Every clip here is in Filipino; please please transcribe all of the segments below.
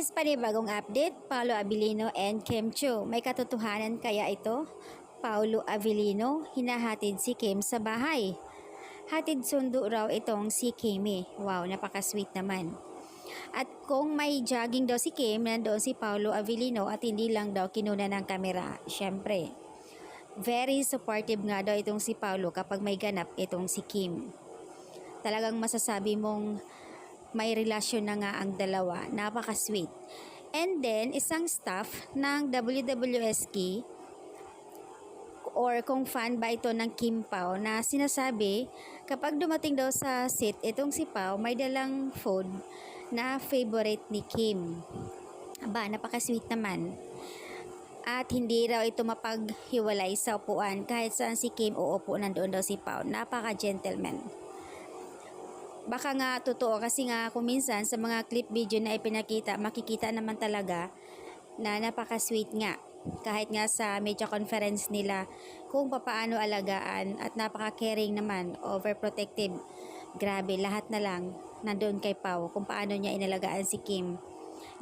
Guys, panibagong update, Paolo Abilino and Kim Cho. May katotohanan kaya ito? Paolo Abilino, hinahatid si Kim sa bahay. Hatid sundo raw itong si Kimi. Wow, napaka-sweet naman. At kung may jogging daw si Kim, nandoon si Paolo Avellino at hindi lang daw kinuna ng kamera. Siyempre, very supportive nga daw itong si Paolo kapag may ganap itong si Kim. Talagang masasabi mong may relasyon na nga ang dalawa. Napaka-sweet. And then, isang staff ng WWSK or kung fan ba ito ng Kim Pao na sinasabi kapag dumating daw sa seat itong si Pao may dalang food na favorite ni Kim. Aba, napaka-sweet naman. At hindi raw ito mapaghiwalay sa upuan kahit saan si Kim uupo nandoon daw si Pao. Napaka-gentleman. Baka nga totoo kasi nga kung minsan sa mga clip video na ipinakita, makikita naman talaga na napaka-sweet nga. Kahit nga sa media conference nila kung papaano alagaan at napaka-caring naman, overprotective. Grabe, lahat na lang nandoon kay Pau kung paano niya inalagaan si Kim.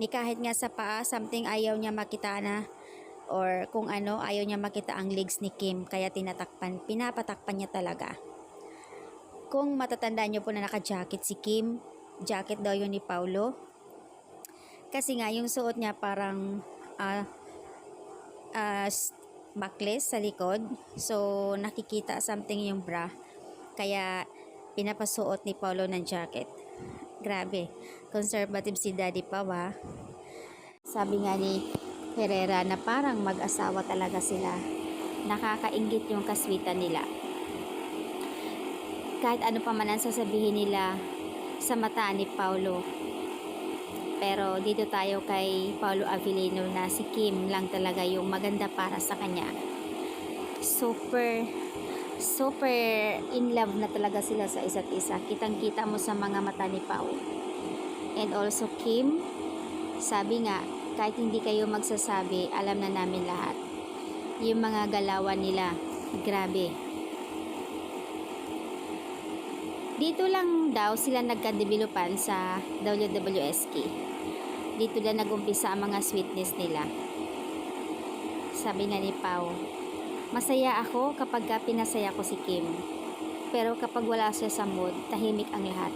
Ni kahit nga sa paa, something ayaw niya makita na or kung ano, ayaw niya makita ang legs ni Kim kaya tinatakpan, pinapatakpan niya talaga. Kung matatandaan niyo po na naka-jacket si Kim, jacket daw yun ni Paulo. Kasi nga yung suot niya parang ah ah, s- backless sa likod. So nakikita something yung bra. Kaya pinapasuot ni Paulo ng jacket. Grabe. Conservative si Daddy Pau ah. Sabi nga ni Herrera na parang mag-asawa talaga sila. Nakakaingit yung kaswitan nila kahit ano pa man ang sasabihin nila sa mata ni Paulo. Pero dito tayo kay Paulo Avellino na si Kim lang talaga yung maganda para sa kanya. Super, super in love na talaga sila sa isa't isa. Kitang-kita mo sa mga mata ni Pau. And also Kim, sabi nga, kahit hindi kayo magsasabi, alam na namin lahat. Yung mga galawan nila, grabe. Dito lang daw sila nagka-developan sa WWSK. Dito lang nagumpisa ang mga sweetness nila. Sabi nga ni Pau, Masaya ako kapag ka pinasaya ko si Kim. Pero kapag wala siya sa mood, tahimik ang lahat.